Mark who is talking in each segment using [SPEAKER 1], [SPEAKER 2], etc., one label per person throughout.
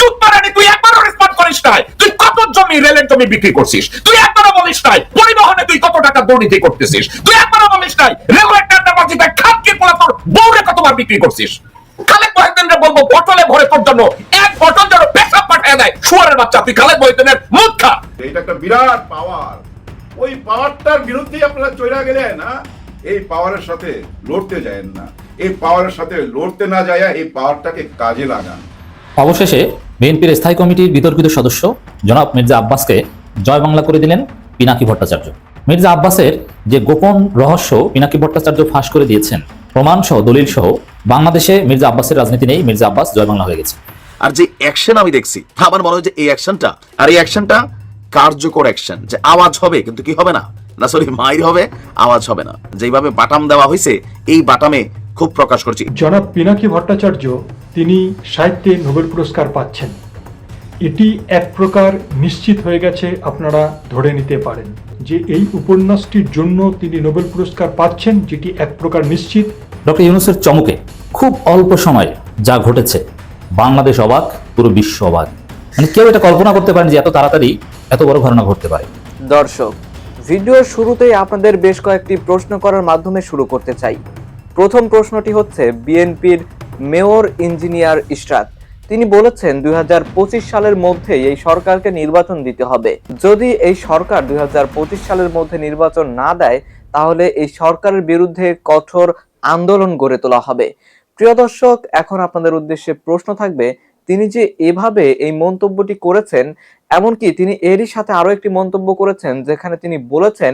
[SPEAKER 1] চুপ মারানি তুই একবারও রেসপন্ড করিস নাই। তুই কত জমি রেলের জমি বিক্রি করছিস? তুই একবারও বলিস নাই, পরিবহনে তুই কত টাকা দুর্নীতি করতেছিস? তুই একবারও বলিস নাই, রেলওয়ে পোলা তোর বউরে কতবার বিক্রি করছিস? খালেদ মহিউদ্দিনরে বলব বটলে ভরে তোর জন্য এক বটল যেন পেশাব পাঠায় দেয়, শুয়ারের বাচ্চা, তুই খালেদ মহিউদ্দিনের মুখ খা।
[SPEAKER 2] একটা বিরাট পাওয়ার ওই পাওয়ারটার বিরুদ্ধেই আপনারা চইরা গেলেন না এই পাওয়ারের সাথে লড়তে যায় না। এই পাওয়ারের সাথে লড়তে না যায় এই পাওয়ারটাকে কাজে লাগান।
[SPEAKER 3] অবশেষে বিএনপির স্থায়ী কমিটির বিতর্কিত সদস্য জনাব মির্জা আব্বাসকে জয় বাংলা করে দিলেন পিনাকি ভট্টাচার্য। মির্জা আব্বাসের যে গোপন রহস্য পিনাকি ভট্টাচার্য ফাঁস করে দিয়েছেন প্রমাণ সহ দলিল সহ বাংলাদেশে মির্জা আব্বাসের রাজনীতি নেই মির্জা আব্বাস জয় বাংলা হয়ে গেছে।
[SPEAKER 4] আর যে অ্যাকশন আমি দেখছি আমার মনে হয় যে এই অ্যাকশনটা আর এই অ্যাকশনটা কার্যকর অ্যাকশন যে আওয়াজ হবে, কিন্তু কি হবে না? না সরি, মাইর হবে, আওয়াজ হবে না। যেভাবে বাটাম দেওয়া হয়েছে এই বাটামে খুব প্রকাশ করছি।
[SPEAKER 5] জনাব পিনাকি ভট্টাচার্য তিনি সাহিত্যে নোবেল পুরস্কার পাচ্ছেন। এটি এক প্রকার নিশ্চিত হয়ে গেছে আপনারা ধরে নিতে পারেন যে এই উপন্যাসটির জন্য তিনি নোবেল পুরস্কার পাচ্ছেন যেটি এক প্রকার নিশ্চিত।
[SPEAKER 3] ডক্টর ইউনুসের চমকে খুব অল্প সময়ে যা ঘটেছে বাংলাদেশ অবাক পুরো বিশ্ব অবাক। মানে কেউ এটা কল্পনা করতে পারেন যে এত তাড়াতাড়ি এত বড় ঘটনা ঘটতে পারে।
[SPEAKER 6] দর্শক ভিডিওর শুরুতেই আপনাদের বেশ কয়েকটি প্রশ্ন করার মাধ্যমে শুরু করতে চাই। প্রথম প্রশ্নটি হচ্ছে বিএনপির মেয়র ইঞ্জিনিয়ার ইশরাত। তিনি বলেছেন দুই হাজার পঁচিশ সালের মধ্যেই এই সরকারকে নির্বাচন দিতে হবে। যদি এই সরকার দুই হাজার পঁচিশ সালের মধ্যে নির্বাচন না দেয়, তাহলে এই সরকারের বিরুদ্ধে কঠোর আন্দোলন গড়ে তোলা হবে। প্রিয় দর্শক, এখন আপনাদের উদ্দেশ্যে প্রশ্ন থাকবে, তিনি যে এভাবে এই মন্তব্যটি করেছেন এমনকি তিনি এরই সাথে আরও একটি মন্তব্য করেছেন, যেখানে তিনি বলেছেন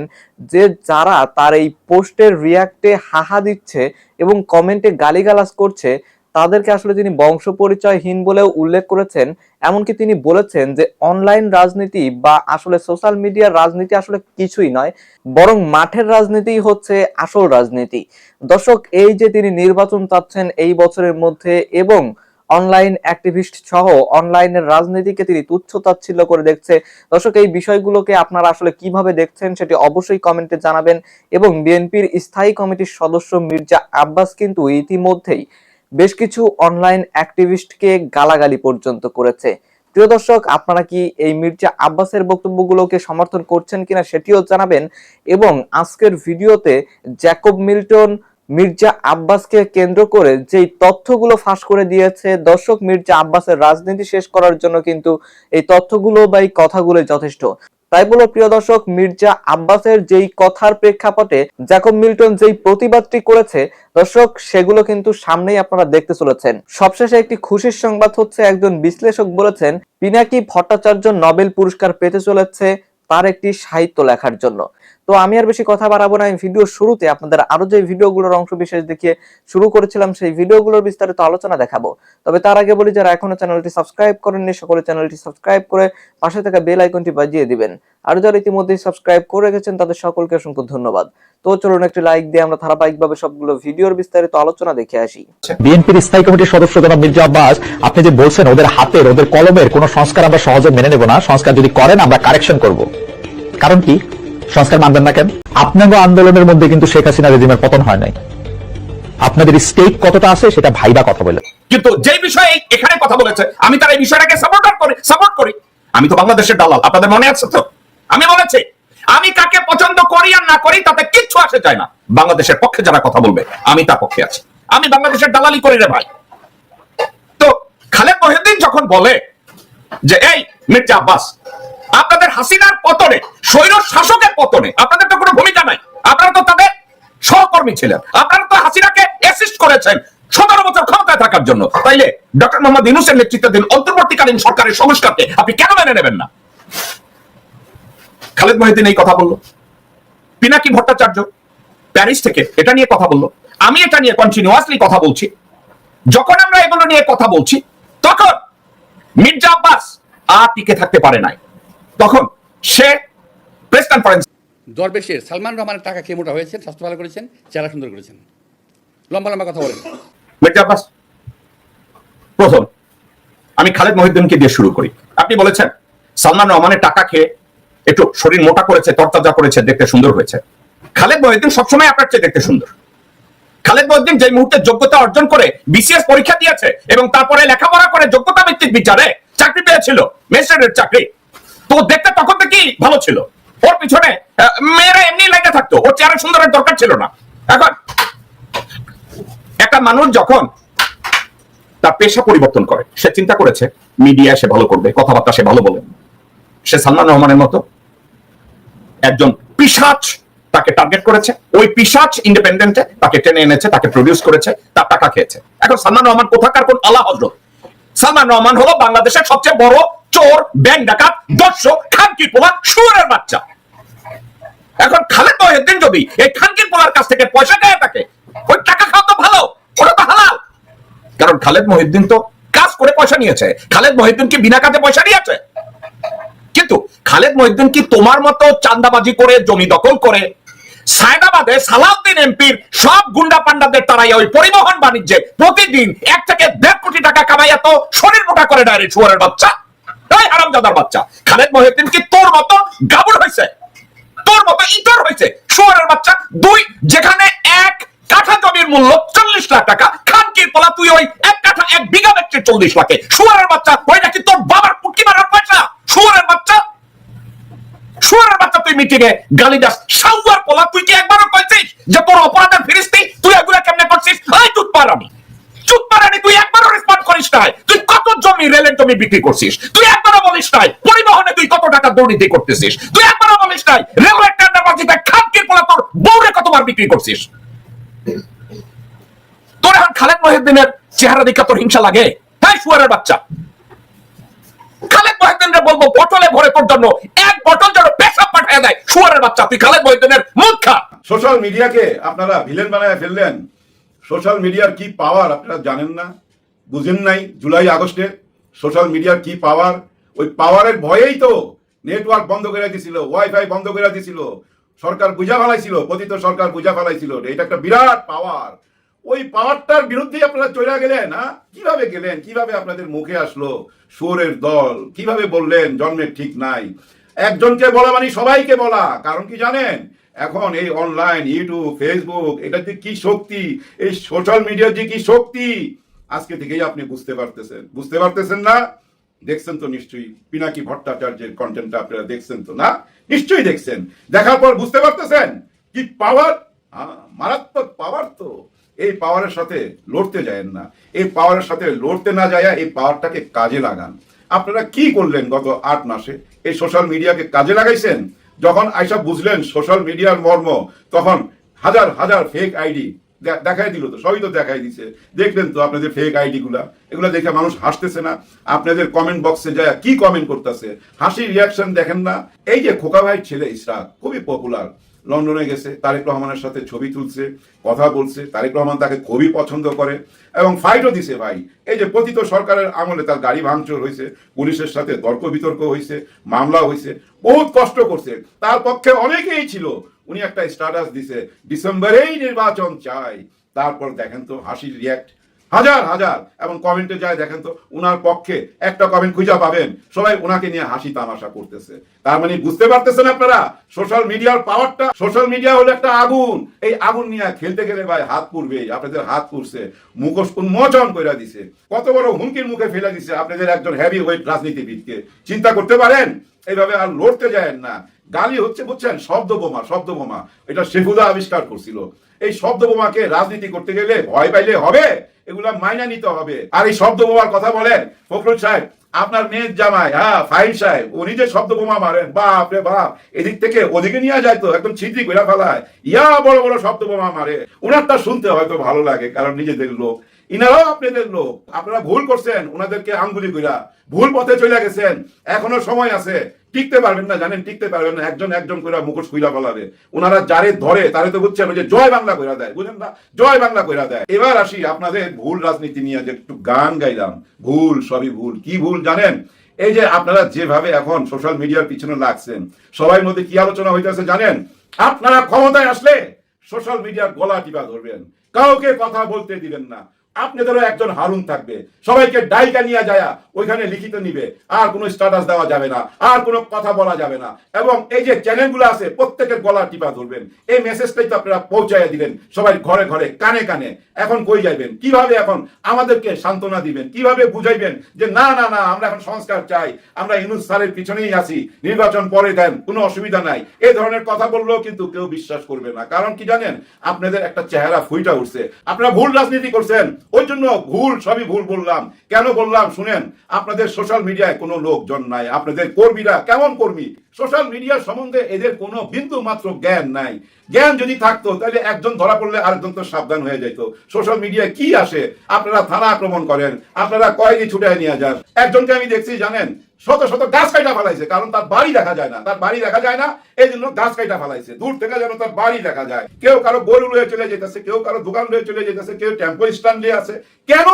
[SPEAKER 6] যে যারা তার এই পোস্টের রিয়াক্টে হাহা দিচ্ছে এবং কমেন্টে গালিগালাজ করছে, তাদেরকে আসলে তিনি বংশ পরিচয়হীন বলেও উল্লেখ করেছেন। এমনকি তিনি বলেছেন যে অনলাইন রাজনীতি বা আসলে সোশ্যাল মিডিয়ার রাজনীতি আসলে কিছুই নয়, বরং মাঠের রাজনীতিই হচ্ছে আসল রাজনীতি। দর্শক, এই যে তিনি নির্বাচন চাচ্ছেন এই বছরের মধ্যে এবং অনলাইন অ্যাক্টিভিস্ট সহ অনলাইনের রাজনীতিকে তিনি তুচ্ছ তাচ্ছিল্য করে দেখছে। দর্শক, এই বিষয়গুলোকে আপনারা আসলে কীভাবে দেখছেন সেটি অবশ্যই কমেন্টে জানাবেন এবং বিএনপির স্থায়ী কমিটির সদস্য মির্জা আব্বাস কিন্তু ইতিমধ্যেই বেশ কিছু অনলাইন অ্যাক্টিভিস্টকে গালাগালি পর্যন্ত করেছে। প্রিয় দর্শক, আপনারা কি এই মির্জা আব্বাসের বক্তব্যগুলোকে সমর্থন করছেন কিনা সেটিও জানাবেন এবং আজকের ভিডিওতে জ্যাকব মিল্টন মির্জা আব্বাসকে কেন্দ্র করে যেই তথ্যগুলো ফাঁস করে দিয়েছে, দর্শক মির্জা আব্বাসের রাজনীতি শেষ করার জন্য কিন্তু এই তথ্যগুলো বা এই কথাগুলো যথেষ্ট। তাই বলো, প্রিয় দর্শক, মির্জা আব্বাসের যেই কথার প্রেক্ষাপটে জ্যাকব মিল্টন যেই প্রতিবাদটি করেছে, দর্শক, সেগুলো কিন্তু সামনেই আপনারা দেখতে চলেছেন। সবশেষে একটি খুশির সংবাদ হচ্ছে, একজন বিশ্লেষক বলেছেন, পিনাকি ভট্টাচার্য নোবেল পুরস্কার পেতে চলেছে তার একটি সাহিত্য লেখার জন্য। তো আমি আর বেশি কথা বাড়াবো না। আমি ভিডিওর শুরুতে আপনাদের আরও যে ভিডিওগুলোর অংশ বিশেষ দেখিয়ে শুরু করেছিলাম, সেই ভিডিওগুলোর বিস্তারিত আলোচনা দেখাবো। তবে তার আগে বলি, যারা এখনও চ্যানেলটি সাবস্ক্রাইব করেননি, সকলে চ্যানেলটি সাবস্ক্রাইব করে পাশে থাকা বেল আইকনটি বাজিয়ে দিবেন। আর যারা ইতিমধ্যেই সাবস্ক্রাইব করে রেখেছেন, তাদের সকলকে অসংখ্য ধন্যবাদ। তো চলুন একটি লাইক দিয়ে আমরা ধারাবাহিকভাবে সবগুলো ভিডিওর বিস্তারিত আলোচনা দেখে আসি।
[SPEAKER 7] বিএনপির স্থায়ী কমিটির সদস্য জনাব মির্জা আব্বাস, আপনি যে বলছেন ওদের হাতের, ওদের কলমের কোন সংস্কার আমরা সহজে মেনে নেব না। সংস্কার যদি করেন, আমরা কারেকশন করব। কারণ কি? সংস্কার মানবেন না কেন? আপনাদের আন্দোলনের মধ্যে কিন্তু শেখ হাসিনা রেজিমের পতন হয় নাই। আপনাদের স্টেক কতটা আছে সেটা ভাইবা কথা বলে।
[SPEAKER 1] কিন্তু যে বিষয়ে এখানে কথা বলেছে, আমি তার এই বিষয়টাকে সাপোর্ট করি সাপোর্ট করি। আমি তো বাংলাদেশের দালাল, আপনাদের মনে আছে তো? আমি বলেছি, আমি কাকে পছন্দ করি আর না করি তাতে কিচ্ছু আসে যায় না। বাংলাদেশের পক্ষে যারা কথা বলবে, আমি তার পক্ষে আছি। আমি বাংলাদেশের দালালি করি রে ভাই। তো খালেদ মহিউদ্দিন যখন বলে যে, এই মির্জা আব্বাস আপনাদের হাসিনার পতনে স্বৈর শাসকের পতনে, আপনাদের তো কোনো ভূমিকা নাই। আপনারা তো তাদের সহকর্মী ছিলেন। আপনারা তো হাসিনাকে অ্যাসিস্ট করেছেন সতেরো বছর ক্ষমতায় থাকার জন্য। তাইলে ডক্টর মোহাম্মদ ইউনুসের নেতৃত্বাধীন অন্তর্বর্তীকালীন সরকারের সংস্কারকে আপনি কেন মেনে নেবেন না? খালেদ মহিউদ্দিন এই কথা বলল। পিনাকি ভট্টাচার্য প্যারিস থেকে এটা নিয়ে কথা বলল। আমি এটা নিয়ে কন্টিনিউয়াসলি কথা বলছি। যখন আমরা এগুলো নিয়ে কথা বলছি, তখন মির্জা আব্বাস আর টিকে থাকতে পারে নাই। তখন সে প্রেস কনফারেন্স
[SPEAKER 8] দরবেশের সালমান রহমানের টাকা খেয়ে মোটা হয়েছেন? স্বাস্থ্য ভালো করেছেন? চেহারা সুন্দর করেছেন? লম্বা লম্বা কথা বলেন।
[SPEAKER 1] মির্জা আব্বাস প্রথম আমি খালেদ মহিউদ্দিনকে দিয়ে শুরু করি। আপনি বলেছেন সালমান রহমানের টাকা খেয়ে একটু শরীর মোটা করেছে তরতাজা করেছে দেখতে সুন্দর হয়েছে। খালেদ মহিউদ্দিন সবসময় আপনার চেয়ে দেখতে সুন্দর। খালেদ মহিউদ্দিন যে মুহূর্তে যোগ্যতা অর্জন করে বিসিএস পরীক্ষা দিয়েছে এবং তারপরে লেখাপড়া করে যোগ্যতা ভিত্তিক বিচারে চাকরি পেয়েছিল ম্যাজিস্ট্রেটের চাকরি। তো দেখতে তখন থেকেই ভালো ছিল। ওর পিছনে মেয়েরা এমনি লেগে থাকতো। ওর চেহারা সুন্দরের দরকার ছিল না। এখন একটা মানুষ যখন তার পেশা পরিবর্তন করে, সে চিন্তা করেছে মিডিয়া সে ভালো করবে, কথাবার্তা সে ভালো বলে। সে সালমান রহমানের মতো একজন পিসাচ তাকে টার্গেট করেছে। ওই পিসাচ ইন্ডিপেন্ডেন্টে তাকে টেনে এনেছে, তাকে প্রডিউস করেছে, তার টাকা খেয়েছে। এখন সালমান রহমান কোথাকার কোন আলা হজরত? সালমান রহমান হলো বাংলাদেশের সবচেয়ে বড় চোর ব্যাংক ডাকাত, দর্শক খানকি পোলা, শুয়ারের বাচ্চা। এখন খালেদ মহিউদ্দিন যদি এই খানকির পোলার কাছ থেকে পয়সা খেয়ে থাকে, ওই টাকা খাওয়া তো ভালো, ওটা তো হালাল। কারণ খালেদ মহিউদ্দিন তো কাজ করে পয়সা নিয়েছে। খালেদ মহিউদ্দিন কি বিনা কাজে পয়সা নিয়েছে? কিন্তু খালেদ মহিউদ্দিন কি তোমার মতো চান্দাবাজি করে, জমি দখল করে, সায়দাবাদে সালাউদ্দিন এমপির সব গুন্ডা পান্ডাদের তারাই ওই পরিবহন বাণিজ্যে প্রতিদিন এক থেকে দেড় কোটি টাকা কামাইয়া তো শরীর মোটা করে ডাইরেক্ট শুয়ারের বাচ্চা? তাই হারামজাদার বাচ্চা, খালেদ তোর মতো হয়েছে তোর মতো ইতর হয়েছে বাচ্চা, দুই, যেখানে এক কাঠা জমির মূল্য চল্লিশ লাখ টাকা, খানকির তুই ওই এক কাঠা এক বিঘা বেচছে চল্লিশ লাখে। বাচ্চা, ওই নাকি তোর বাবার পুটকি মারার পয়সা? বাচ্চা, শুয়ারের বাচ্চা তুই মিটিং গালি দাস। সাউয়ার পোলা তুই কি একবারও কইছিস যে তোর অপরাধের ফিরিস্তি, তুই এগুলা কেমনে করছিস? এই চুত পারানি চুত পারানি তুই একবারও রেসপন্ড করিস তুই কত জমি রেলের জমি বিক্রি করছিস? তুই একবারও বলিস নাই, পরিবহনে তুই কত টাকা দুর্নীতি করতেছিস? তুই একবারও বলিস নাই, রেলওয়ে পোলা তোর বউরে কতবার বিক্রি করছিস? তোর এখন খালেদ চেহারা দেখা তোর হিংসা লাগে? হ্যাঁ শুয়ারের বাচ্চা। খালেদ মহিউদ্দিনরে বলব বটলে ভরে তোর জন্য এক বটল যেন পেশাব দেয়। বাচ্চা, তুই খালেদ মহিউদ্দিনের মুখ
[SPEAKER 2] সোশ্যাল মিডিয়াকে আপনারা ভিলেন বানায় ফেললেন। সোশ্যাল মিডিয়ার কি পাওয়ার আপনারা জানেন না, বুঝেন নাই, জুলাই আগস্টে সোশ্যাল মিডিয়ার কি পাওয়ার? ওই পাওয়ারের ভয়েই তো নেটওয়ার্ক বন্ধ করে দিছিল, ওয়াইফাই বন্ধ করে দিছিল, সরকার বুঝা ফেলাইছিল, পতিত সরকার বুঝা ফেলাইছিল, এটা একটা বিরাট পাওয়ার। ওই পাওয়ারটার বিরুদ্ধেই আপনারা চলে গেলেন হ্যাঁ কীভাবে গেলেন? কীভাবে আপনাদের মুখে আসলো সুরের দল? কীভাবে বললেন, জন্মের ঠিক নাই? একজনকে বলা মানে সবাইকে বলা, কারণ কি জানেন? এখন এই অনলাইন ইউটিউব ফেসবুক এটা যে কি শক্তি? এই সোশ্যাল মিডিয়ার যে কি শক্তি? আজকে থেকেই আপনি বুঝতে পারতেছেন। বুঝতে পারতেছেন না? দেখছেন তো নিশ্চয়ই। পিনাকি ভট্টাচার্যের কন্টেন্টটা আপনারা দেখছেন তো না? নিশ্চয়ই দেখছেন। দেখার পর বুঝতে পারতেছেন? কি পাওয়ার মারাত্মক পাওয়ার তো। এই পাওয়ারের সাথে লড়তে যায়েন না। এই পাওয়ারের সাথে লড়তে না যায় এই পাওয়ারটাকে কাজে লাগান। আপনারা কি করলেন গত আট মাসে? এই সোশ্যাল মিডিয়াকে কাজে লাগাইছেন? যখন আইসা বুঝলেন সোশ্যাল মিডিয়ার মর্ম, তখন হাজার হাজার ফেক আইডি দেখাই দিল তো, সবই তো দেখাই দিছে। দেখলেন তো আপনাদের ফেক আইডি গুলা। এগুলা দেখে মানুষ হাসতেছে না। আপনাদের কমেন্ট বক্সে যায় কি কমেন্ট করতেছে? হাসির রিয়াকশন দেখেন না। এই যে খোকা ভাই ছেলে ইসরাক খুবই পপুলার লন্ডনে গেছে, তারেক রহমানের সাথে ছবি তুলছে, কথা বলছে, তারেক রহমান তাকে খুবই পছন্দ করে এবং ফাইটও দিছে ভাই। এই যে পতিত সরকারের আমলে তার গাড়ি ভাঙচুর হয়েছে, পুলিশের সাথে তর্ক বিতর্ক হয়েছে, মামলা হয়েছে, বহুত কষ্ট করছে। তার পক্ষে অনেকেই ছিল। উনি একটা স্ট্যাটাস দিছে, ডিসেম্বরেই নির্বাচন চাই। তারপর দেখেন তো হাসির রিয়াক্ট হাজার হাজার। এবং কমেন্টে যায়, দেখেন তো, উনার পক্ষে একটা কমেন্ট খুঁজা পাবেন। সবাই উনাকে নিয়ে হাসি তামাশা করতেছে। তার মানে বুঝতে পারতেছেন আপনারা? সোশ্যাল মিডিয়ার পাওয়ারটা সোশ্যাল মিডিয়া হলো একটা আগুন। এই আগুন নিয়ে খেলতে গেলে ভাই হাত পুড়বে আপনাদের হাত পুড়ছে। মুখোশ উন্মোচন করে দিছে। কত বড় হুমকির মুখে ফেলে দিছে আপনাদের একজন হেভি ওয়েট রাজনীতিবিদকে। চিন্তা করতে পারেন? এইভাবে আর লড়তে যায়েন না। গালি হচ্ছে, বুঝছেন, শব্দ বোমা শব্দ বোমা। এটা শেফুদা আবিষ্কার করছিল। এই শব্দ বোমাকে রাজনীতি করতে গেলে ভয় পাইলে হবে? এগুলা মাইনা নিতে হবে। আর এই শব্দ বোমার কথা বলেন, ফখরুল সাহেব, আপনার মেয়ের জামাই হ্যাঁ ফাইল সাহেব, উনি যে শব্দ বোমা মারেন, বাপ রে বাপ, এদিক থেকে ওদিকে নিয়ে যায় তো, একদম ছিদ্রি করে ফেলায়। ইয়া বড় বড় শব্দ বোমা মারে। ওনারটা শুনতে হয়তো ভালো লাগে, কারণ নিজেদের লোক। ইনারাও আপনাদের লোক। আপনারা ভুল করছেন ওনাদেরকে আঙ্গুলি কইরা। ভুল পথে চলে গেছেন, এখনও সময় আছে। টিকতে পারবেন না, জানেন, টিকতে পারবেন না, একজন একজন করে মুখোশ খুইলা ফেলাবে। ওনারা যারে ধরে, তারে তো বুঝছেন যে জয় বাংলা কইরা দেয়, বুঝেন না? জয় বাংলা কইরা দেয়। এবার আসি আপনাদের ভুল রাজনীতি নিয়ে যে একটু গান গাইলাম। ভুল, সবই ভুল। কি ভুল জানেন? এই যে আপনারা যেভাবে এখন সোশ্যাল মিডিয়ার পিছনে লাগছেন, সবাই মধ্যে কি আলোচনা হইতেছে জানেন? আপনারা ক্ষমতায় আসলে সোশ্যাল মিডিয়ার গলা টিপা ধরবেন। কাউকে কথা বলতে দিবেন না। আপনাদেরও একজন হারুন থাকবে। সবাইকে ডাইকা নিয়ে যায়, ওইখানে লিখিত নিবে। আর কোনো স্ট্যাটাস দেওয়া যাবে না, আর কোনো কথা বলা যাবে না। এবং এই যে চ্যানেলগুলো আছে, প্রত্যেকের গলা টিপা ধরবেন। এই মেসেজটাই তো আপনারা পৌঁছাইয়া দিবেন, সবাই ঘরে ঘরে, কানে কানে। এখন কই যাইবেন? কীভাবে এখন আমাদেরকে সান্ত্বনা দিবেন? কীভাবে বুঝাইবেন যে না না না, আমরা এখন সংস্কার চাই, আমরা ইনুস স্যারের পিছনেই আছি, নির্বাচন পরে দেন, কোনো অসুবিধা নাই। এই ধরনের কথা বললেও কিন্তু কেউ বিশ্বাস করবে না। কারণ কি জানেন? আপনাদের একটা চেহারা ফুইটা উঠছে। আপনারা ভুল রাজনীতি করছেন ওই জন্য ভুল, সবই ভুল বললাম। কেন বললাম? শুনেন, আপনাদের সোশ্যাল মিডিয়ায় কোনো লোকজন নাই। আপনাদের কর্মীরা কেমন কর্মী? সোশ্যাল মিডিয়ার সম্বন্ধে এদের কোনো বিন্দু মাত্র জ্ঞান নাই। জ্ঞান যদি থাকতো, তাহলে একজন ধরা পড়লে আরেকজন তো সাবধান হয়ে যেত সোশ্যাল মিডিয়ায় কি আসে? আপনারা থানা আক্রমণ করেন, আপনারা কয়েদি ছুটায় নিয়ে যান। একজনকে আমি দেখছি, জানেন, শত শত গাছ কাটা ফেলাইছে, কারণ তার বাড়ি দেখা যায় না। তার বাড়ি দেখা যায় না এই জন্য গাছ কাটা ফেলাইছে। দূর থেকে যেন তার বাড়ি দেখা যায়। কেউ কারও গরু লয়ে চলে যেতেছে কেউ কারও দোকান লয়ে চলে যেতেছে কেউ টেম্পো স্ট্যান্ড আছে। কেন?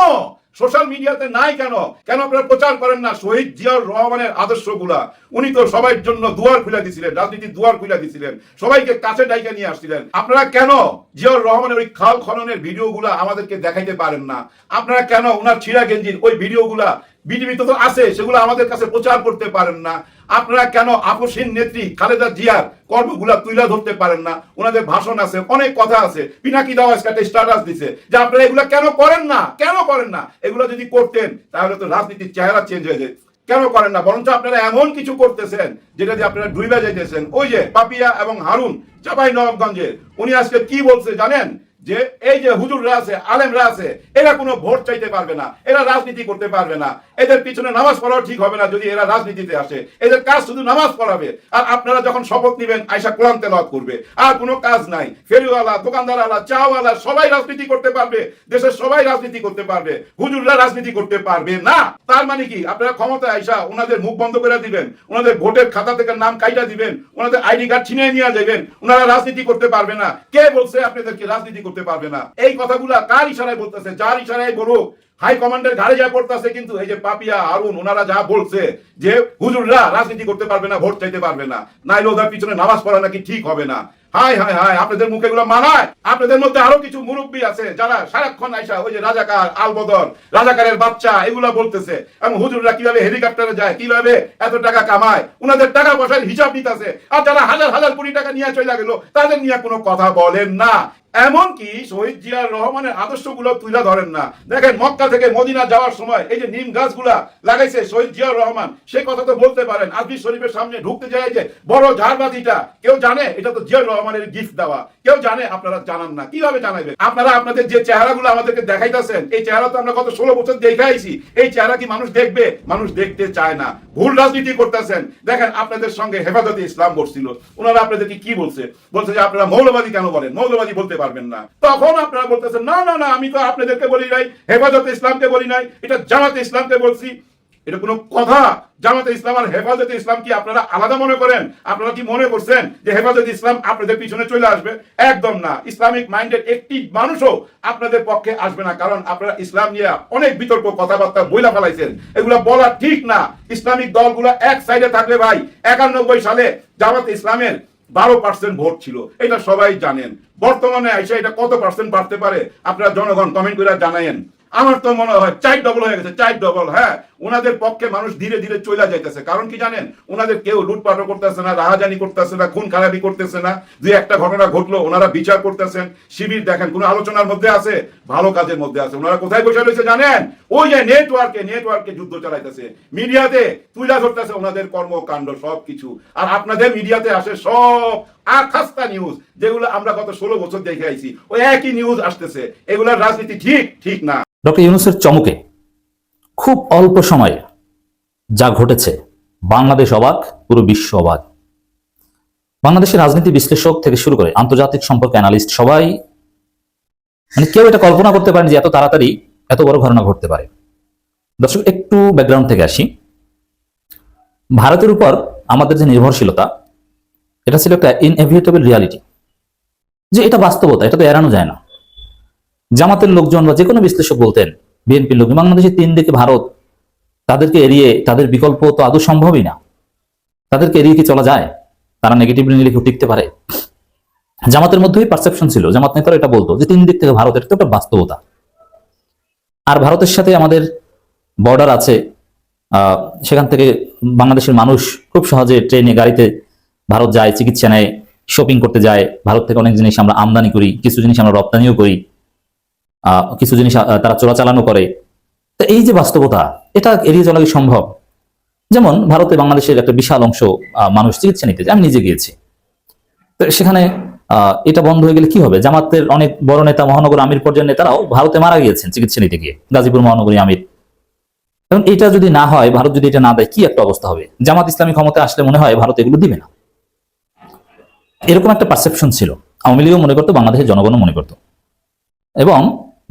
[SPEAKER 2] সোশ্যাল মিডিয়াতে নাই কেন? কেন আপনারা প্রচার করেন না? শহীদ জিয়াউর রহমানের আদর্শগুলা। উনি তো সবার জন্য দুয়ার খুলে দিছিলেন রাজনীতির দুয়ার খুলে দিছিলেন, সবাইকে কাছে ডাইকে নিয়ে আসছিলেন। আপনারা কেন জিয়াউর রহমানের ওই খাল খননের ভিডিওগুলা আমাদেরকে দেখাইতে পারেন না? আপনারা কেন উনার ছিড়া গেঞ্জির ওই ভিডিওগুলা বিজেপি তো আছে, সেগুলো আমাদের কাছে প্রচার করতে পারেন না? আপনারা কেন আপসীন নেত্রী খালেদা জিয়ার কর্মগুলা তুলে ধরতে পারেন না? ওনাদের ভাষণ আছে, অনেক কথা আছে। পিনাকি দাও আজকে একটা স্ট্যাটাস দিছে। যে আপনারা এগুলা কেন করেন না? কেন করেন না? এগুলো যদি করতেন, তাহলে তো রাজনীতির চেহারা চেঞ্জ হয়ে যায় কেন করেন না? বরঞ্চ আপনারা এমন কিছু করতেছেন, যেটা দিয়ে আপনারা ডুইবা যাইতেছেন। ওই যে পাপিয়া এবং হারুন চাপাই নবাবগঞ্জে উনি আজকে কি বলছে জানেন? যে এই যে হুজুররা আছে, আলেমরা আছে, এরা কোনো ভোট চাইতে পারবে না, এরা রাজনীতি করতে পারবে না। এদের পিছনে নামাজ পড়াও ঠিক হবে না যদি এরা রাজনীতিতে আসে। এদের কাজ শুধু নামাজ পড়াবে। আর আপনারা যখন শপথ নিবেন আয়সা কোরআন তেলাওয়াত করবে। আর কোনো কাজ নাই। ফেরিওয়ালা দোকানদারওয়ালা চাওয়ালা, সবাই রাজনীতি করতে পারবে। দেশের সবাই রাজনীতি করতে পারবে। হুজুররা রাজনীতি করতে পারবে না। তার মানে কি? আপনারা ক্ষমতায় আয়সা ওনাদের মুখ বন্ধ করে দিবেন। ওনাদের ভোটের খাতা থেকে নাম কাইটা দিবেন। ওনাদের আইডি কার্ড ছিনিয়ে নিয়ে যাবেন। ওনারা রাজনীতি করতে পারবে না। কে বলছে আপনাদেরকে রাজনীতি করতে পারবে না। এই কথাগুলা কার ইশারায় বলতেছে? যার ইশারায় বলুক হাই কমান্ডের ঘাড়ে যা পড়তেছে, কিন্তু এই যে পাপিয়া, আরুন, ওনারা যা বলছে যে হুজুররা রাজনীতি করতে পারবে না, ভোট চাইতে পারবে না, নাইলে ওদের পিছনে নামাজ পড়া নাকি ঠিক হবে না। হাই হাই হাই আপনাদের মুখে এগুলো মানায়? আপনাদের মধ্যে আরও কিছু মুরব্বী আছে যারা সারাক্ষণ আইসা ওই যে রাজাকার, আলবদর, রাজাকারের বাচ্চা, এগুলা বলতেছে। এবং হুজুররা কীভাবে হেলিকপ্টারে যায়, কীভাবে এত টাকা কামায়? ওনাদের টাকা পয়সার হিসাব নিতেছে। আর যারা হাজার হাজার কোটি টাকা নিয়ে চলে গেল, তাদের নিয়ে কোনো কথা বলেন না। এমনকি শহীদ জিয়ার রহমানের আদর্শগুলো তুলে ধরেন না। দেখেন, মক্কা থেকে মদিনা যাওয়ার সময় এই যে নিম গাছগুলা লাগাইছে শহীদ জিয়ার রহমান, সে কথা তো বলতে পারেন। আজমির শরীফের সামনে ঢুকতে যায় যে বড় ঝাড়বাতিটা, কেউ জানে? এটা তো জিয়ার রহমানের গিফট দেওয়া। কেউ জানে? আপনারা জানান না। কীভাবে জানাবেন আপনারা আপনাদের যে চেহারাগুলো আমাদেরকে দেখাইতেছেন, এই চেহারা তো আমরা গত ষোলো বছর দেখাইছি। এই চেহারা কি মানুষ দেখবে? মানুষ দেখতে চায় না। ভুল রাজনীতি করতেছেন। দেখেন, আপনাদের সঙ্গে হেফাজতে ইসলাম বসছিল। ওনারা আপনাদেরকে কি বলছে? বলছে যে আপনারা মৌলবাদী কেন বলেন? মৌলবাদী বলতে পারবেন না। তখন আপনারা বলতেছেন, না না না, আমি তো আপনাদেরকে বলি নাই, হেফাজতে ইসলামকে বলি নাই, এটা জামাতে ইসলামকে বলছি। এটা কোনো কথা। জামাতে ইসলাম আর হেফাজতে ইসলাম কি আপনারা আলাদা মনে করেন? আপনারা কি মনে করছেন যে হেফাজতে ইসলাম আপনাদের পিছনে চলে আসবে? একদম না। ইসলামিক মাইন্ডের একটি মানুষও আপনাদের পক্ষে আসবে না, কারণ আপনারা ইসলাম নিয়ে অনেক বিতর্ক, কথাবার্তা বইলা ফেলাইছেন। এগুলো বলা ঠিক না। ইসলামিক দলগুলো এক সাইডে থাকলে ভাই, একানব্বই সালে জামাতে ইসলামের বারো পার্সেন্ট ভোট ছিল, এটা সবাই জানেন। বর্তমানে আইসা এটা কত পার্সেন্ট বাড়তে পারে? আপনারা জনগণ কমেন্ট করে জানায়েন। আমার তো মনে হয় চার ডবল হয়ে গেছে, চার ডবল হ্যাঁ। ওনাদের পক্ষে মানুষ ধীরে ধীরে চলে যাইতেছে। কারণ কি জানেন? ওনাদের কেউ লুটপাটও করতেছে না, রাহাজানি করতেছে না, খুন খারাপি করতেছে না। যে একটা ঘটনা ঘটলো, ওনারা বিচার করতেছেন। শিবির দেখেন, কোন আলোচনার মধ্যে আছে? ভালো কাজের মধ্যে আছে। ওনারা কোথায় বসে রয়েছে জানেন? ওই যে নেটওয়ার্কে নেটওয়ার্কে যুদ্ধ চালাইতেছে। মিডিয়াতে তুলে ধরতেছে ওনাদের কর্মকাণ্ড সব কিছু আর আপনাদের মিডিয়াতে আসে সব খাস্তা নিউজ যেগুলো আমরা গত ষোলো বছর দেখে আইছি, ওই একই নিউজ আসতেছে। এগুলার রাজনীতি ঠিক ঠিক না।
[SPEAKER 3] ডক্টর ইউনুসের চমকে খুব অল্প সময়ে যা ঘটেছে, বাংলাদেশ অবাক, পুরো বিশ্ব অবাক। বাংলাদেশের রাজনীতি বিশ্লেষক থেকে শুরু করে আন্তর্জাতিক সম্পর্ক অ্যানালিস্ট সবাই মানে কেউ এটা কল্পনা করতে পারেন যে এত তাড়াতাড়ি এত বড় ঘটনা ঘটতে পারে। দর্শক, একটু ব্যাকগ্রাউন্ড থেকে আসি। ভারতের উপর আমাদের যে নির্ভরশীলতা এটা ছিল একটা ইনএভিটেবল রিয়ালিটি যে এটা বাস্তবতা, এটা তো এড়ানো যায় না। জামাতের লোকজন বা যে কোনো বিশ্লেষক বলতেন, বিএনপির লোক বাংলাদেশের তিন দিকে ভারত, তাদেরকে এড়িয়ে তাদের বিকল্প তো আদৌ সম্ভবই না। তাদেরকে এড়িয়ে কি চলা যায়? তারা নেগেটিভলি নিলে কেউ টিকতে পারে? জামাতের মধ্যেই পারসেপশন ছিল। জামাত নেতারা এটা বলতো যে তিন দিক থেকে ভারতের তো একটা বাস্তবতা। আর ভারতের সাথে আমাদের বর্ডার আছে সেখান থেকে বাংলাদেশের মানুষ খুব সহজে ট্রেনে গাড়িতে ভারত যায়, চিকিৎসা নেয় শপিং করতে যায়, ভারত থেকে অনেক জিনিস আমরা আমদানি করি, কিছু জিনিস আমরা রপ্তানিও করি কিছু জিনিস তারা চোরাচালানো করে। তো এই যে বাস্তবতা, এটা এড়িয়ে চলা কি সম্ভব? যেমন ভারতে বাংলাদেশের একটা বিশাল অংশ মানুষ চিকিৎসা নিতে আমি নিজে গিয়েছি। তো সেখানে এটা বন্ধ হয়ে গেলে কি হবে? জামাতের অনেক বড় নেতা, মহানগর আমির পর্যায়ের নেতারাও ভারতে মারা গিয়েছেন চিকিৎসা নিতে গিয়ে। গাজীপুর মহানগরী আমির। এবং এটা যদি না হয়, ভারত যদি এটা না দেয়, কি একটা অবস্থা হবে? জামাত ইসলামী ক্ষমতা আসলে মনে হয় ভারত এগুলো দিবে না। এরকম একটা পারসেপশন ছিল। আওয়ামী লীগও মনে করতো, বাংলাদেশের জনগণও মনে করতো। এবং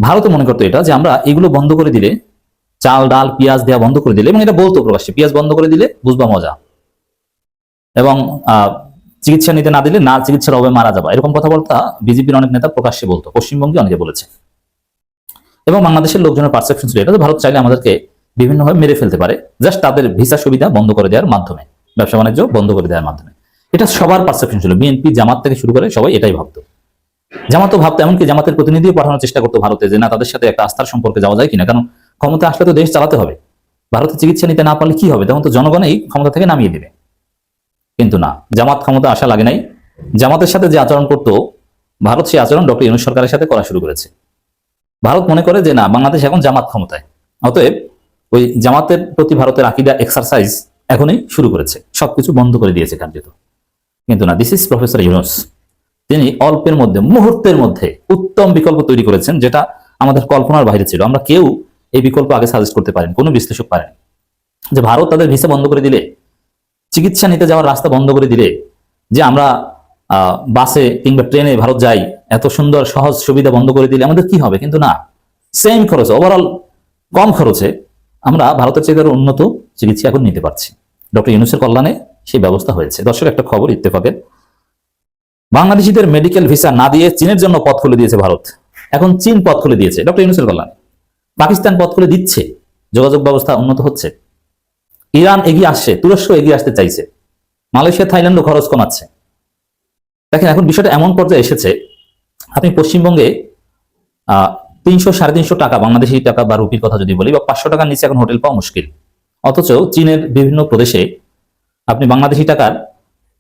[SPEAKER 3] ভারতও মনে করতো এটা, যে আমরা এগুলো বন্ধ করে দিলে, চাল, ডাল, পেঁয়াজ দেওয়া বন্ধ করে দিলে, এবং এটা বলতো প্রকাশ্যে, পেঁয়াজ বন্ধ করে দিলে বুঝবা মজা। এবং চিকিৎসা নিতে না দিলে না চিকিৎসার অভাবে মারা যাবা। এরকম কথাবার্তা বিজেপির অনেক নেতা প্রকাশ্যে বলতো, পশ্চিমবঙ্গে অনেকে বলেছে। এবং বাংলাদেশের লোকজনের পারসেপশন ছিল এটা ভারত চাইলে আমাদেরকে বিভিন্নভাবে মেরে ফেলতে পারে জাস্ট তাদের ভিসা সুবিধা বন্ধ করে দেওয়ার মাধ্যমে, ব্যবসা বাণিজ্য বন্ধ করে দেওয়ার মাধ্যমে। এটা সবার পারসেপশন ছিল। বিএনপি জামাত থেকে শুরু করে সবাই এটাই ভাবতো। জামাতও ভাবতো, এমনকি জামাতের প্রতিনিধিও পাঠানোর চেষ্টা করতো ভারতে যে, না, তাদের সাথে একটা আস্থার সম্পর্কে যাওয়া যায় কিনা? কারণ ক্ষমতা আসলে তো দেশ চালাতে হবে। ভারতে চিকিৎসা নিতে না পারলে কি হবে? তখন তো জনগণই ক্ষমতা থেকে নামিয়ে দেবে। কিন্তু না, জামাত ক্ষমতা আসা লাগে নাই। জামাতের সাথে যে আচরণ করতো, ভারত সেই আচরণ ডক্টর ইউনুস সরকারের সাথে করা শুরু করেছে। ভারত মনে করে যে, না, বাংলাদেশ এখন জামাত ক্ষমতায়। অতএব ওই জামাতের প্রতি ভারতের আকিদা এক্সারসাইজ এখনই শুরু করেছে। সবকিছু বন্ধ করে দিয়েছে কার্যত। কিন্তু না দিস ইজ প্রফেসর ইউনুস তিনি অল্পের মধ্যে, মুহূর্তের মধ্যে উত্তম বিকল্প তৈরি করেছেন যেটা আমাদের কল্পনার বাইরে ছিল। আমরা কেউ এই বিকল্প আগে সাজেস্ট করতে পারেন, কোনো বিশ্লেষক পারেন। যে ভারত তাদের ভিসা বন্ধ করে দিলে, চিকিৎসা নিতে যাওয়ার রাস্তা বন্ধ করে দিলে, যে আমরা বাসে কিংবা ট্রেনে ভারত যাই, এত সুন্দর সহজ সুবিধা বন্ধ করে দিলে আমাদের কি হবে? কিন্তু না সেম খরচে ওভারঅল কম খরচে আমরা ভারতের চেয়ে আরও উন্নত চিকিৎসা এখন নিতে পারছি। ডক্টর ইউনুসের কল্যাণে সেই ব্যবস্থা হয়েছে। দর্শক, একটা খবর ইত্তেফাকের। বাংলাদেশিদের মেডিকেল ভিসা না দিয়ে চীনের জন্য পথ খুলে দিয়েছে ভারত। এখন চীন পথ খুলে দিয়েছে। ডক্টর ইউনুসের কল্যাণে। পাকিস্তান পথ খুলে দিচ্ছে। যোগাযোগ ব্যবস্থা উন্নত হচ্ছে। ইরান এগিয়ে আসছে। তুরস্ক এগিয়ে আসতে চাইছে। মালয়েশিয়া, থাইল্যান্ডও খরচ কমাচ্ছে। দেখেন, এখন বিষয়টা এমন পর্যায়ে এসেছে, আপনি পশ্চিমবঙ্গে তিনশো, সাড়ে তিনশো টাকা, বাংলাদেশি টাকা বা রুপির কথা যদি বলি, বা পাঁচশো টাকার নিচে এখন হোটেল পাওয়া মুশকিল। অথচ চীনের বিভিন্ন প্রদেশে আপনি বাংলাদেশি টাকার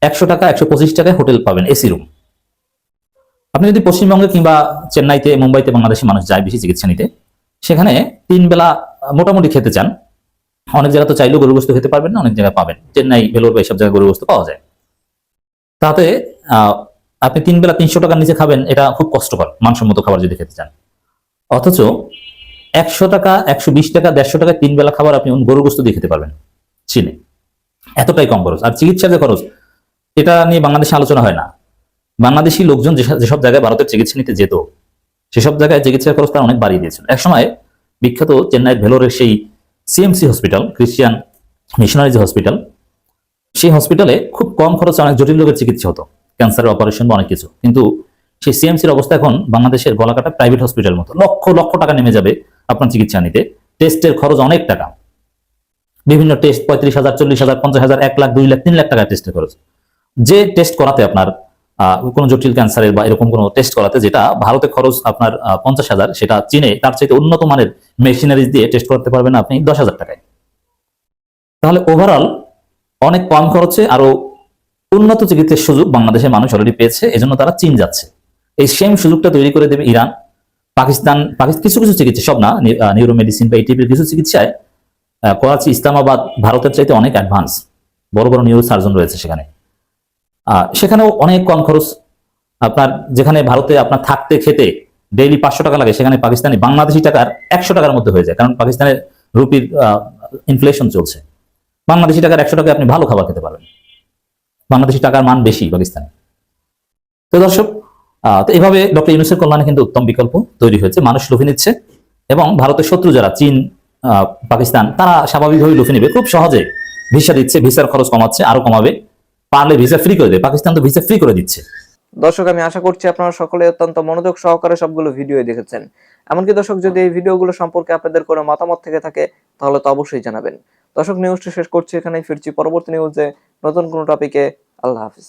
[SPEAKER 3] একশো টাকা, একশো পঁচিশ টাকায় হোটেল পাবেন, এসি রুম। আপনি যদি পশ্চিমবঙ্গে কিংবা চেন্নাইতে, মুম্বাইতে বাংলাদেশি মানুষ যায় বেশি চিকিৎসা নিতে, সেখানে তিন বেলা মোটামুটি খেতে চান। অনেক জায়গা তো চাইলেও গরুগ্রস্ত খেতে পারবেন না, অনেক জায়গায় পাবেন। চেন্নাই, ভেলোর বা এইসব জায়গায় গরুগ্রস্ত পাওয়া যায়। তাতে আপনি তিন বেলা তিনশো টাকার নিচে খাবেন, এটা খুব কষ্টকর, মানসম্মত খাবার যদি খেতে চান। অথচ একশো টাকা, একশো বিশ টাকা, দেড়শো টাকা তিন বেলা খাবার আপনি গরুগ্রস্ত দিয়ে খেতে পারবেন, চীনে। এতটাই কম খরচ। আর চিকিৎসার যে খরচ, এটা নিয়ে বাংলাদেশে আলোচনা হয় না। বাংলাদেশি লোকজন যেসব জায়গায় ভারতের চিকিৎসা নিতে যেত, সেসব জায়গায় চিকিৎসার খরচ তারা অনেক বাড়িয়ে দিয়েছিল। একসময় বিখ্যাত চেন্নাইয়ের ভেলোরের সেই CMC hospital Christian missionaries hospital সেই হসপিটালে খুব কম খরচে অনেক জটিল রোগের চিকিৎসা হতো। ক্যান্সারের অপারেশন বা অনেক কিছু। কিন্তু সেই সিএমসির অবস্থা এখন বাংলাদেশের গলাকাটা প্রাইভেট হসপিটাল মতো। লক্ষ লক্ষ টাকা নেমে যাবে আপনার চিকিৎসা নিতে। টেস্টের খরচ অনেক টাকা। বিভিন্ন টেস্ট পঁয়ত্রিশ হাজার, চল্লিশ হাজার, পঞ্চাশ হাজার, এক লাখ, দুই লাখ, তিন লাখ টাকা টেস্টের খরচ যে টেস্ট করাতে আপনার কোনো জটিল ক্যান্সারের বা এরকম কোনো টেস্ট করাতে যেটা ভারতে খরচ আপনার পঞ্চাশ হাজার, সেটা চীনে তার চাইতে উন্নত মানের মেশিনারিজ দিয়ে টেস্ট করতে পারবেন আপনি দশ হাজার টাকায়। তাহলে ওভারঅল অনেক কম খরচে আরও উন্নত চিকিৎসার সুযোগ বাংলাদেশের মানুষ অলরেডি পেয়েছে, এজন্য তারা চীন যাচ্ছে। এই সেম সুযোগটা তৈরি করে দেবে ইরান। পাকিস্তান পাকিস্তান কিছু কিছু চিকিৎসা সব না নিউরো মেডিসিন বা এটিপির কিছু চিকিৎসায় করাচি, ইসলামাবাদ ভারতের চাইতে অনেক অ্যাডভান্স বড় বড় নিউরো সার্জন রয়েছে সেখানে। সেখানেও অনেক কম খরচ। আপনার যেখানে ভারতে আপনার থাকতে, খেতে ডেইলি পাঁচশো টাকা লাগে, সেখানে পাকিস্তানি, বাংলাদেশি টাকার একশো টাকার মধ্যে হয়ে যায়, কারণ পাকিস্তানের রুপির ইনফ্লেশন চলছে। বাংলাদেশি টাকার একশো টাকায় আপনি ভালো খাবার খেতে পারবেন। বাংলাদেশি টাকার মান বেশি পাকিস্তানে। তো দর্শক তো এভাবে ডক্টর ইউনুসের কল্যাণে কিন্তু উত্তম বিকল্প তৈরি হয়েছে, মানুষ লুফে নিচ্ছে এবং ভারতের শত্রু যারা, চীন পাকিস্তান, তারা স্বাভাবিকভাবে লুফে নেবে। খুব সহজে ভিসা দিচ্ছে, ভিসার খরচ কমাচ্ছে, আরও কমাবে। পারলে ভিসা ফ্রি করে দেবে পাকিস্তান তো ভিসা ফ্রি করে দিচ্ছে।
[SPEAKER 6] দর্শক, আমি আশা করছি আপনারা সকলে অত্যন্ত মনোযোগ সহকারে সবগুলো ভিডিও দেখেছেন। এমনকি দর্শক, যদি এই ভিডিওগুলো সম্পর্কে আপনাদের কোনো মতামত থেকে থাকে, তাহলে তো অবশ্যই জানাবেন। দর্শক নিউজটি শেষ করছি এখানেই। ফিরছি পরবর্তী নিউজে নতুন কোনো টপিকে আল্লাহ হাফিজ।